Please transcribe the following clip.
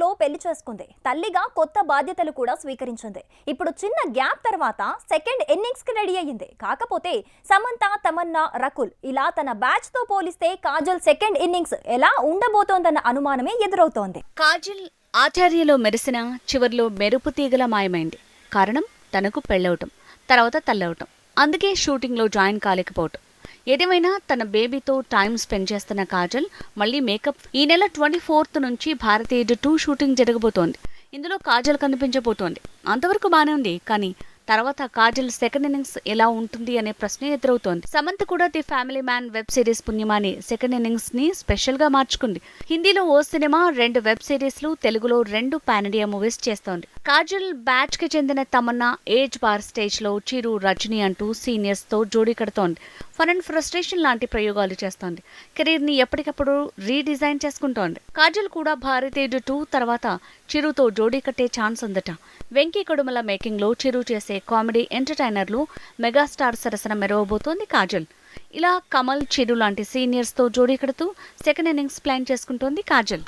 లో పెళ్ళి చేసుకుంది. తల్లిగా కొత్త బాధ్యతలు కూడా స్వీకరించింది. ఇప్పుడు చిన్న గ్యాప్ తర్వాత సెకండ్ ఇన్నింగ్స్కి రెడీ అయ్యింది. కాకపోతే సమంత తమన్నా రకుల్ ఇలా తన బ్యాచ్తో పోలిస్తే కాజల్ సెకండ్ ఇన్నింగ్స్ ఎలా ఉండబోతోందన్న అనుమానమే ఎదురవుతోంది. కాజల్ ఆచార్యలో మెరిసిన చివర్లో మెరుపు తీగల మాయమైంది. కారణం తనకు పెళ్ళవటం తర్వాత తల్లవటం. అందుకే షూటింగ్లో జాయిన్ కాలేకపోవటం. ఏదేమైనా తన బేబీతో టైం స్పెండ్ చేస్తున్న కాజల్ మళ్ళీ మేకప్ ఈ నెల ట్వంటీ ఫోర్త్ నుంచి భారతీయ టూ షూటింగ్ జరగబోతోంది. ఇందులో కాజల్ కనిపించబోతోంది. అంతవరకు బానే ఉంది కానీ తర్వాత కాజల్ సెకండ్ ఇన్నింగ్స్ ఎలా ఉంటుంది అనే ప్రశ్న ఎదురవుతోంది. సమంత కూడా The Family Man web series పుణ్యమాని సెకండ్ ఇన్నింగ్స్ని స్పెషల్గా మార్చుకుంది. హిందీలో ఓ సినిమా రెండు వెబ్ సిరీస్లు తెలుగులో రెండు పాన్ ఇండియా మూవీస్ చేస్తోంది. కాజల్ బ్యాచ్కి చెందిన తమన్నా ఏజ్ బార్ స్టేజ్లో చిరు రజనీ అంటూ సీనియర్స్తో జోడీ కడుతోంది. ఫన్ అండ్ ఫ్రస్ట్రేషన్ లాంటి ప్రయోగాలు చేస్తోంది. కెరీర్ని ఎప్పటికప్పుడు రీడిజైన్ చేసుకుంటోంది. కాజల్ కూడా భారతీయుడు టూ తర్వాత చిరుతో జోడీ కట్టే ఛాన్స్ ఉందట. వెంకీ కొడుమల మేకింగ్లో చిరు చేసే కామెడీ ఎంటర్టైనర్లు మెగాస్టార్ సరసన మెరవబోతోంది కాజల్. ఇలా కమల్ చిరు లాంటి సీనియర్స్తో జోడీ కడుతూ సెకండ్ ఇన్నింగ్స్ ప్లాన్ చేసుకుంటోంది కాజల్.